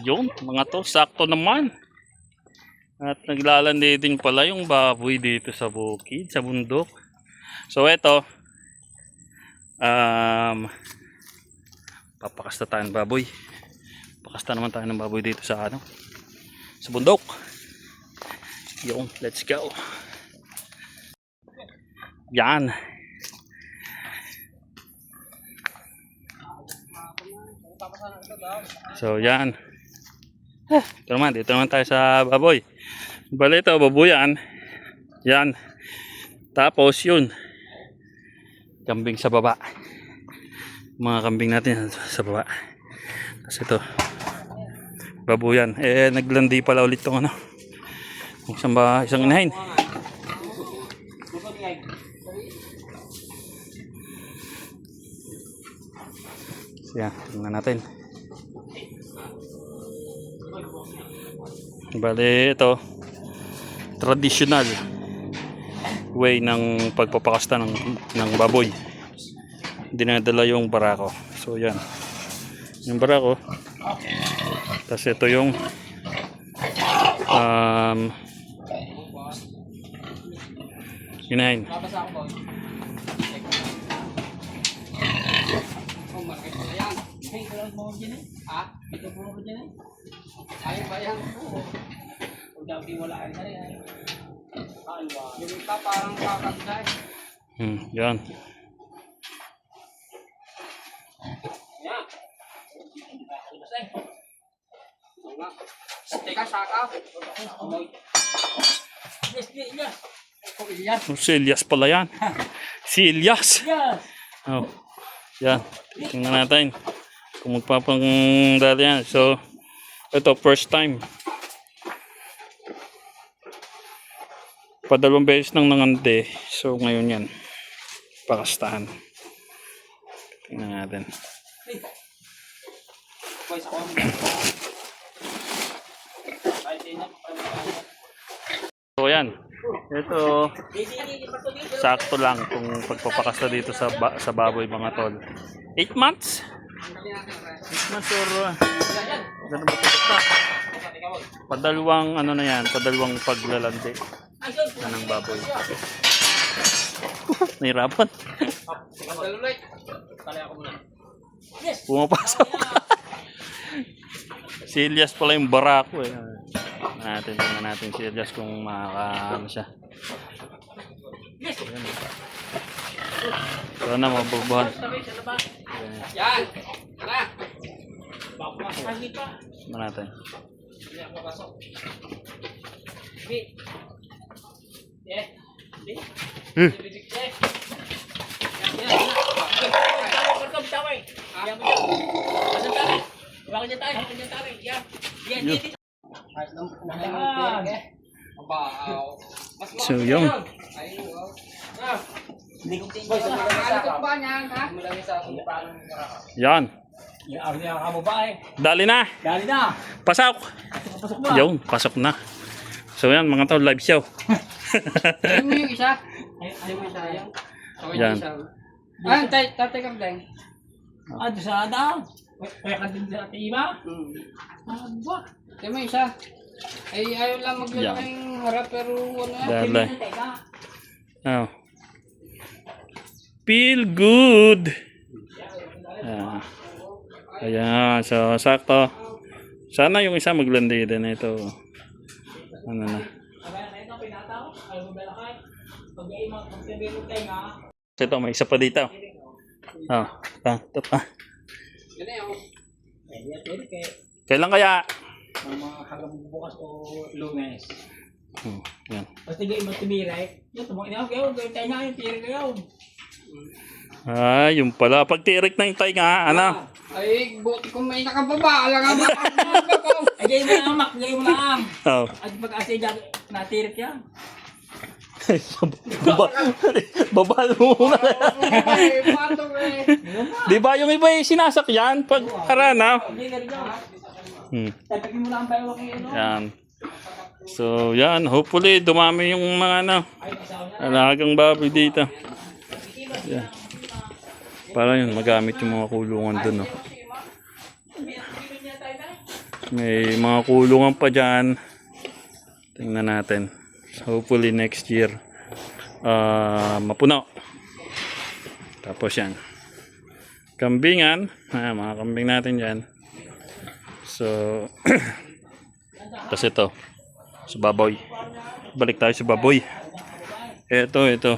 Yun, mga to, sakto naman. At naglalandi din pala yung baboy dito sa bukid, sa bundok. So eto, um, papakasta tayo ng baboy. Pakasta naman tayo ng baboy dito sa ano, sa bundok. Yun, let's go. Yan. So yan. Ito naman, dito naman tayo sa baboy. Bali ito, babuyan. Yan. Tapos yun. Kambing sa baba. Mga kambing natin sa baba. Tapos ito. Babuyan. Eh, naglandi pala ulit tong ano. Saan ba isang inahin. So yan, tingnan natin. Bale, ito traditional way ng pagpapakasta ng ng baboy. Dinadala yung barako. So yan. Yung barako. Tapos ito yung um inahin. Ha? Ito po ko dyan eh. Ayaw ba yan? Oo. Huwag di wala ay sari ay. Alwa. Yung iba parang kakanda eh. Hmm, yan. Yan. Eh. Teka, saka. Yes, yes, yes. Oh, si Elias pala yan. Si Elias. Yes. Oh. Yan. Tingnan natin. Kung magpapangdali yan. So, ito, first time. Padalawang beses nang nangante. So, ngayon yan. Pakastahan. Tingnan natin. So, yan. Ito, sakto lang kung pagpapakasta dito sa ba- sa baboy mga tol. 8 months? 8 months or uh, ganun ba ito? Padalawang ano na yan, padalawang paglalandi na ng baboy. Nahirapan. Masalulit. Kali ako muna. Yes. Pumapasok. si Elias pala yung barako eh. Natin, tingnan natin si Elias kung makaka ano siya. Yes. So na, mabubuhan. Yan. Tingnan natin. Mas So, yun. Yan. Ang niya ka mo ba eh? Dali na. Dali na. Pasok. Pasok ba? Yung, pasok na. So yan, mga tao, live show. Ayaw mo yung isa? Ay, ayaw mo isa yan? Yan. Ah, tay, tatay kang dang. Ah, doon sa. Kaya ka din sa iba? Hmm. Ah, ba? Ayaw mo yung isa? Ay, ayaw lang maglalaking harap pero ano yan. Dali. Oh. Feel good. Ah. Ayan, so sakto. Sana yung isa maglandi din ito. Ano na. Ito, may isa pa dito. Oh, ta, ta, ta. Kailan kaya? Mga hanggang bukas o lunes. Hmm, yan. Basta di mo tumiray. Yung tumang ina, kayo, gawin tayo na yung tiri kayo. Ah, yung pala. Pag tirik na yung tayo nga, ano? Ay, buti kung may nakababa, alam nga Ay, gawin mo lang, mak, gawin mo lang. Oh. At pag asay dyan, natirik yan. Baba, babal mo muna. Eh. Di ba yung iba yung sinasakyan pag arana? Hindi ka rin yan. Hmm. Tatagin mo lang tayo kay ano. Yan. So, yan. Hopefully, dumami yung mga ano, alagang baboy dito. Yan. Para yun, magamit yung mga kulungan dun. No? May mga kulungan pa dyan. Tingnan natin. Hopefully next year, ah mapuno. Tapos yan. Kambingan. Ah, mga kambing natin dyan. So, tapos ito. Sa baboy. Balik tayo sa baboy. Ito, ito.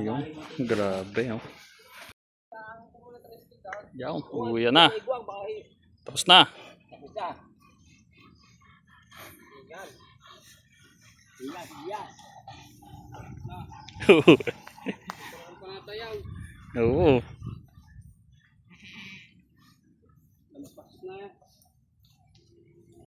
Yung, grabe, oh. Yan, uwi na. Tapos na. Oo.